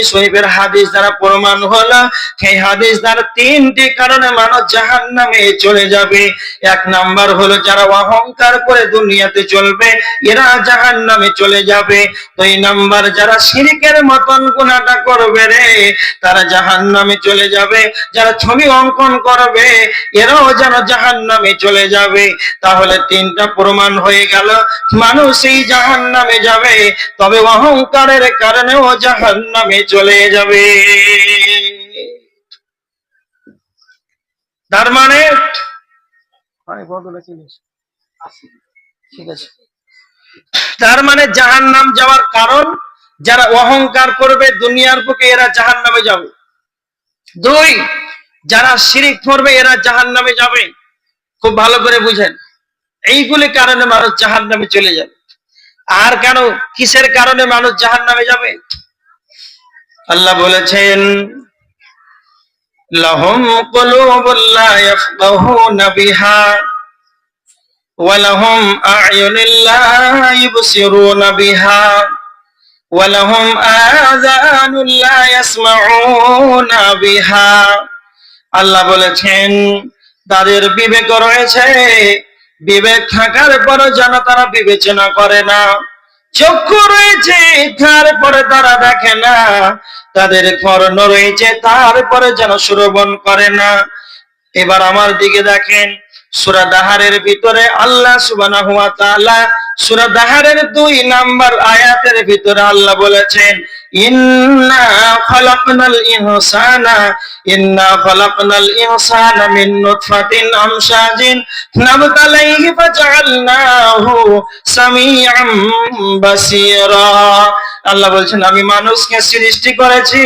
শরীফের হাদিস দ্বারা প্রমাণ হলো, সেই হাদিস দ্বারা তিনটি কারণে মানুষ জাহান নামে চলে যাবে। এক নাম্বার হলো, যারা অহংকার করে দুনিয়াতে চলবে, এরা জাহান নামে চলে যাবে। দুই নাম্বার, যারা শিরিকের মতন গুণাটা করবে রে, তারা জাহান নামে চলে যাবে। যারা ছবি অঙ্কন করবে, এরাও যেন জাহান নামে চলে যাবে। তাহলে তিনটা প্রমাণ হয়ে গেল, মানুষ এই জাহান নামে যাবে, তবে অহংকারের কারণেও জাহান নামে চলে যাবে। তার মানে ঠিক আছে। তার মানে জাহান নাম যাওয়ার কারণ যারা অহংকার করবে দুনিয়ার বুকে এরা জাহান নামে যাবে। দুই যারা শিরিক করবে এরা জাহান নামে যাবে। খুব ভালো করে বুঝেন। এইগুলি কারণে মানুষ জাহান নামে চলে যাবে। আর কেন? কিসের কারণে মানুষ জাহান নামে যাবে? আল্লাহ বলেছেন লহম কলুবুল্লা ইয়াফকাহুনা বিহা ولهم أعين لا يبصرون بها ولهم آذان لا يسمعون بها আল্লাহ বলেছেন তাদের বিবেক রয়েছে বিবেক থাকার পরও যেন তারা বিবেচনা করে না চক্ষু রয়েছে তারপরে তারা দেখে না। তাদের কর্ণ রয়েছে তারপরে যেন শ্রবণ করে না। এবার আমার দিকে দেখেন, সুরা দাহারের ভিতরে আল্লাহ সুবানা হুয়া তালা সুরা দাহারের দুই নাম্বার আয়াতের ভিতরে আল্লাহ বলেছেন আল্লাহ বলছেন, আমি মানুষকে সৃষ্টি করেছি,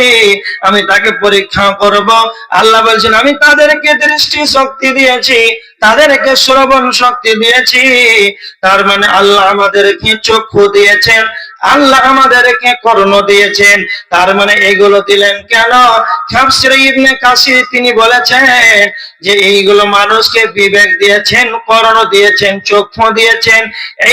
আমি তাকে পরীক্ষা করব। আল্লাহ বলছেন, আমি তাদেরকে দৃষ্টি শক্তি দিয়েছি, তাদেরকে শ্রবণ শক্তি দিয়েছি। তার মানে আল্লাহ আমাদেরকে চক্ষু দিয়েছেন আল্লাহ আমাদেরকে কর্ণ দিয়েছেন। তার মানে এগুলো দিলেন কেন? ইবনে কাসির তিনি বলেছেন যে এইগুলো মানুষকে বিবেক দিয়েছেন, কর্ণ দিয়েছেন, চক্ষু দিয়েছেন।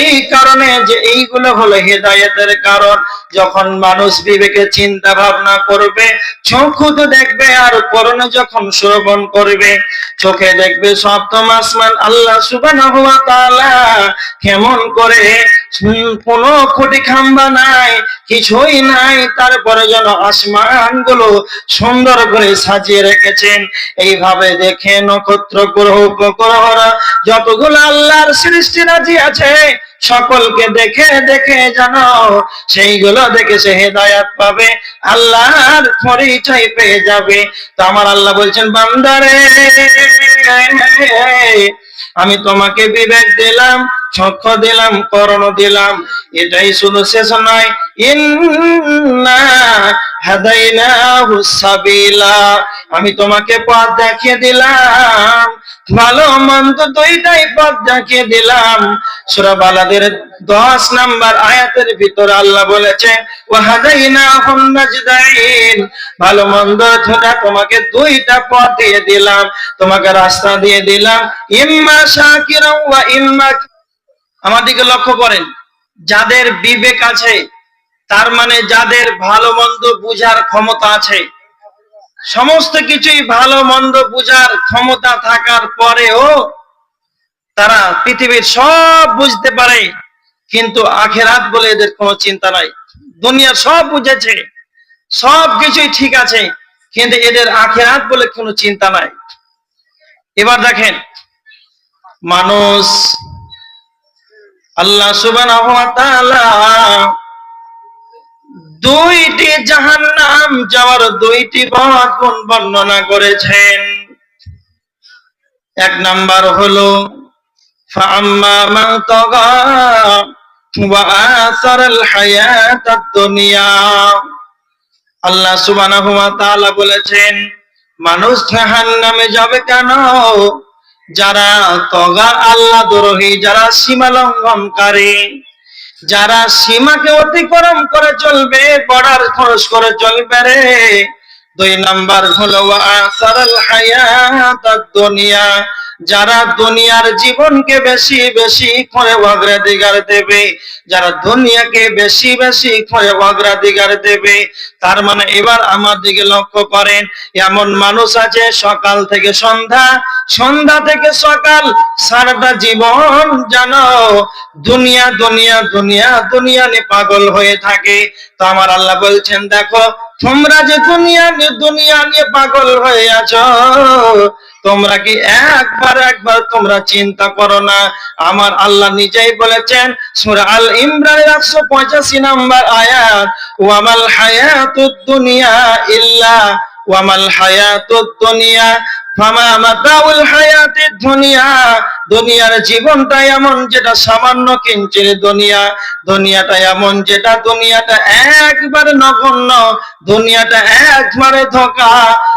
এই কারণে যে এইগুলো হলো হেদায়েতের কারণ। যখন মানুষ বিবেকে চিন্তা ভাবনা করবে, চক্ষু তো দেখবে আর কর্ণ যখন শ্রবণ করবে চোখে দেখবে সপ্তম আসমান আল্লাহ সুবহানাহু কেমন করে কোন খুঁটি খাম্বা নাই, কিছুই নাই, তারপরে যেন আসমানগুলো সুন্দর করে সাজিয়ে রেখেছেন। এইভাবে দেখে নক্ষত্র, গ্রহ, উপগ্রহরা যতগুলো আল্লাহর সৃষ্টি রাজি আছে সকলকে দেখে দেখে জানো, সেইগুলো দেখে সে হেদায়াত পাবে, আল্লাহর পরিচয় পেয়ে যাবে। তো আমার আল্লাহ বলছেন, বান্দারে, আমি তোমাকে বিবেক দিলাম, চক্ষু দিলাম, করণ দিলাম। এটাই শুধু শেষ নয়। আমি তোমাকে পথ দেখিয়ে দিলাম। ভালো মন্দ দুইটাই পথ দেখিয়ে দিলাম। সূরা বালাদের 10 নাম্বার আয়াতের ভিতর আল্লাহ নাজদাইন। ভালো মন্দ ছোটা তোমাকে দুইটা পথ দিয়ে দিলাম, তোমাকে রাস্তা দিয়ে দিলাম। ইম্মা শাকিরা ইম্মা আমার দিকে লক্ষ্য করেন, যাদের বিবেক আছে, তার মানে যাদের ভালো মন্দ বুঝার ক্ষমতা আছে সমস্ত কিছুই ভালো, মন্দ বুঝার ক্ষমতা থাকার পরেও তারা পৃথিবীর সব বুঝতে পারে, কিন্তু আখেরাত বলে এদের কোনো চিন্তা নাই। দুনিয়া সব বুঝেছে, সব কিছুই ঠিক আছে, কিন্তু এদের আখেরাত বলে কোনো চিন্তা নাই। এবার দেখেন, মানুষ, আল্লাহ তাআলা দুইটি জাহান্নাম যাওয়ার দুইটি পথ বর্ণনা করেছেন। এক নাম্বার হলো আল্লাহ তাআলা বলেছেন, মানুষ জাহান নামে যাবে কেন? যারা তগা আল্লাহ দ্রোহী, যারা সীমা লঙ্ঘনকারী। যারা সীমাকে অতিক্রম করে চলবে বর্ডার খরচ করে চলবে রে। দুই নাম্বার হলো দুনিয়া যারা দুনিয়ার জীবনকে বেশি বেশি করে অগ্রাধিকার দেবে, যারা দুনিয়াকে বেশি বেশি করে অগ্রাধিকার দেবে, তার মানে এবার আমার দিকে লক্ষ্য করেন, এমন মানুষ আছে সকাল থেকে সন্ধ্যা সন্ধ্যা থেকে সকাল, সারাটা জীবন জানো দুনিয়া দুনিয়া দুনিয়া দুনিয়া নিয়ে পাগল হয়ে থাকে। তো আমার আল্লাহ বলছেন, দেখো, তোমরা যে দুনিয়া নিয়ে দুনিয়া নিয়ে পাগল হয়ে আছো, তোমরা কি একবার একবার তোমরা চিন্তা করো না? আমার আল্লাহ নিজেই বলেছেন, সূরা আল ইমরানের 185 নম্বর আয়াত, ওয়ামাল হায়াতুদ দুনিয়া ইল্লা, ওয়ামাল হায়াতুদ দুনিয়া। দুনিয়ার জীবনটা এমন যেটা সামান্য কিঞ্চির দুনিয়া। দুনিয়াটা এমন যেটা দুনিয়াটা একবার নগণ্য। দুনিয়াটা একবারে ধোকা।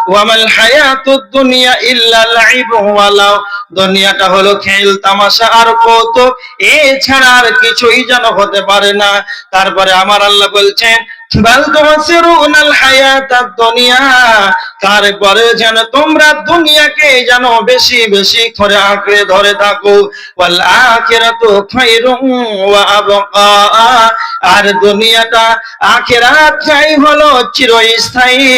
ওয়ামাল হায়াতুদ দুনিয়া ইল্লা লাইবু ওয়ালাও। দুনিয়াটা হলো খেল, তামাশা আর কৌতুক। এছাড়া আর কিছুই যেন হতে পারে না। তারপরে আমার আল্লাহ বলছেন তারপরে যেন তোমরা দুনিয়াকে যেন বেশি বেশি করে আঁকড়ে ধরে থাকো। আখিরাতু আর দুনিয়াটা আখিরাতটাই হলো চিরস্থায়ী,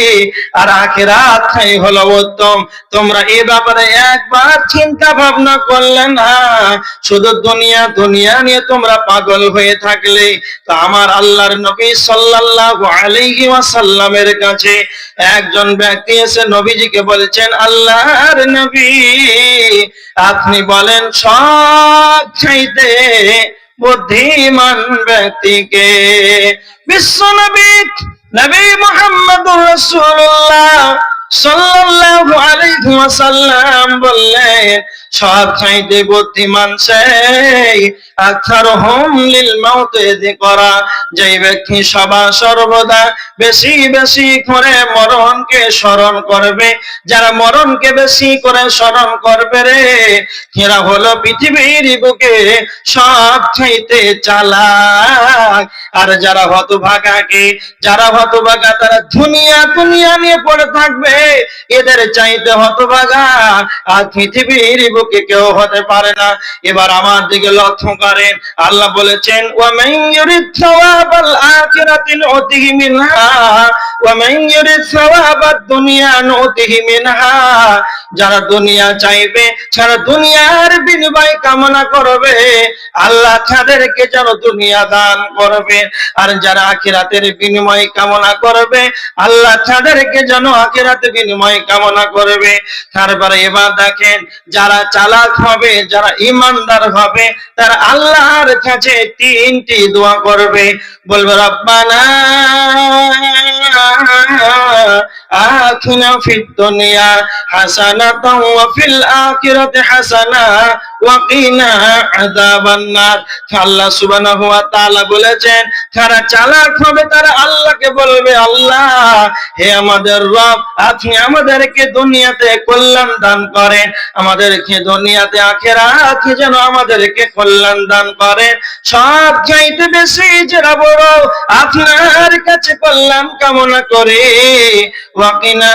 আর আখিরাতটাই হলো উত্তম। তোমরা এ ব্যাপারে একবার চিন্তা ভাবনা করলে না, শুধু দুনিয়া দুনিয়া নিয়ে তোমরা পাগল হয়ে থাকলে। তো আমার আল্লাহর নবী সাল্লাল্লাহু ওয়াসাল্লামের কাছে একজন ব্যক্তি এসে নবীজিকে বলছেন, আল্লাহর নবী, আপনি বলেন, সব চাইতে বুদ্ধিমান ব্যক্তিকে বিশ্ব নবী নবী মোহাম্মদ রাসূলুল্লাহ। সাল্লাল্লাহু আলাইহি ওয়াসাল্লাম বললেন সব চাইতে বুদ্ধিমান সেই আকসারহুম লিল মাউতে যিকরা, যেই ব্যক্তি সবা সর্বদা বেশি বেশি করে মরণকে স্মরণ করবে, যারা মরণকে বেশি করে স্মরণ করবে রে, এরা হলো পৃথিবীর বুকে সব চাইতে চালাক। আর যারা হতভাগাকে যারা হতভাগা, তারা দুনিয়া দুনিয়া নিয়ে পড়ে থাকবে। এদের চাইতে হতভাগা আর পৃথিবীর বুকে কেউ হতে পারে না। এবার আমার দিকে লক্ষ্য করেন। আল্লাহ বলেছেন ওয়ামান ইউরিদ সাওয়াবাল আখিরাতি মিনহা ওয়ামান ইউরিদ সাওয়াবাদ দুনিয়া নুতিহি মিনহা। যারা দুনিয়া চাইবে, যারা দুনিয়ার বিনিময় কামনা করবে, আল্লাহ তাদেরকে যেন দুনিয়া দান করবে। আর যারা আখিরাতের বিনিময় কামনা করবে, আল্লাহ তাদেরকে যেন আখিরাতে বিনিময় কামনা করবে। তারপরে এবার দেখেন, যারা চালাক হবে, যারা ইমানদার হবে, তারা আল্লাহর কাছে তিনটি দোয়া করবে। বলবে, রব্বানা আখিনা ফিদ দুনিয়া হাসানাতাও ওয়া ফিল আখিরাতি হাসানা আল্লাহ সুবহানাহু ওয়া বলেছেন যারা চালাক হবে তারা আল্লাহকে বলবে আল্লাহ হে আমাদের রব আপনি আমাদেরকে দুনিয়াতে কল্যাণ দান করেন, আমাদেরকে দুনিয়াতে আখেরাতে যেন আমাদেরকে কল্যাণ দান করেন। সব চাইতে বেশি যারা বড়, আপনার কাছে কল্যাণ কামনা করে। ওয়াকিনা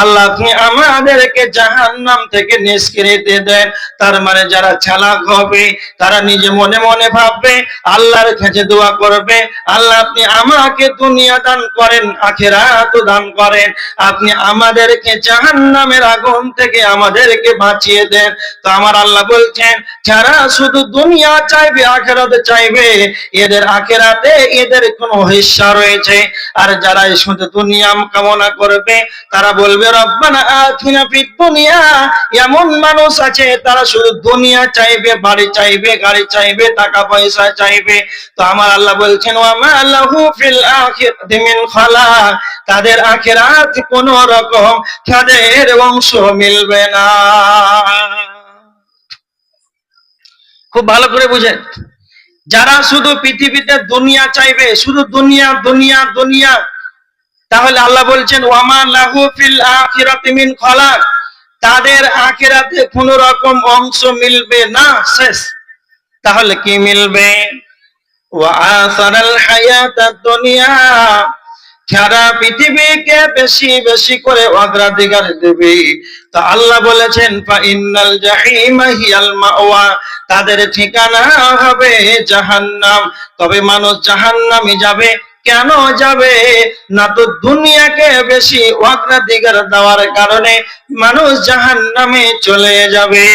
আল্লাহ আপনি আমাদেরকে জাহান্নাম থেকে নিষ্কৃতি দেন। তার মানে যারা চালাক হবে, তারা নিজে মনে মনে ভাববে, আল্লাহর কাছে দোয়া করবে, আল্লাহ আপনি আমাকে দুনিয়া দান করেন, আখেরাত দান করেন। আপনি আমাদেরকে জাহান্নামের আগুন থেকে আমাদেরকে বাঁচিয়ে দেন। তো আমার আল্লাহ বলছেন, যারা শুধু দুনিয়া চাইবে, আখেরাতে চাইবে, এদের আখেরাতে এদের কোনো হিস্সা রয়েছে। আর যারা এই শুধু দুনিয়া কামনা করবে, তারা বলবে, রব্বানা দুনিয়া। এমন মানুষ আছে, তারা শুধু দুনিয়া চাইবে, বাড়ি চাইবে, গাড়ি চাইবে, টাকা পয়সা চাইবে। তো আমার আল্লাহ বলছেন তাদের আখিরাত কোন রকম তাদের অংশ মিলবে না। খুব ভালো করে বুঝেন। যারা শুধু পৃথিবীতে দুনিয়া চাইবে, শুধু দুনিয়া দুনিয়া দুনিয়া, তাহলে আল্লাহ বলছেন, ওয়ামা লাহু ফিল আখিরাতি মিন খালাক। তাদের আখিরাতে কোন রকম অংশ মিলবে না, শেষ। তাহলে কি মিলবে? ওয়াসারাল হায়াতাদ দুনিয়া। সারা পৃথিবীকে বেশি বেশি করে অগ্রাধিকার দেবে। তা আল্লাহ বলেছেন তাদের ঠিকানা হবে জাহান্নাম। তবে মানুষ জাহান্নামে যাবে, কেন যাবে? না তো দুনিয়াকে বেশি অগ্রাধিকার দেওয়ার কারণে মানুষ জাহান্নামে চলে যাবে।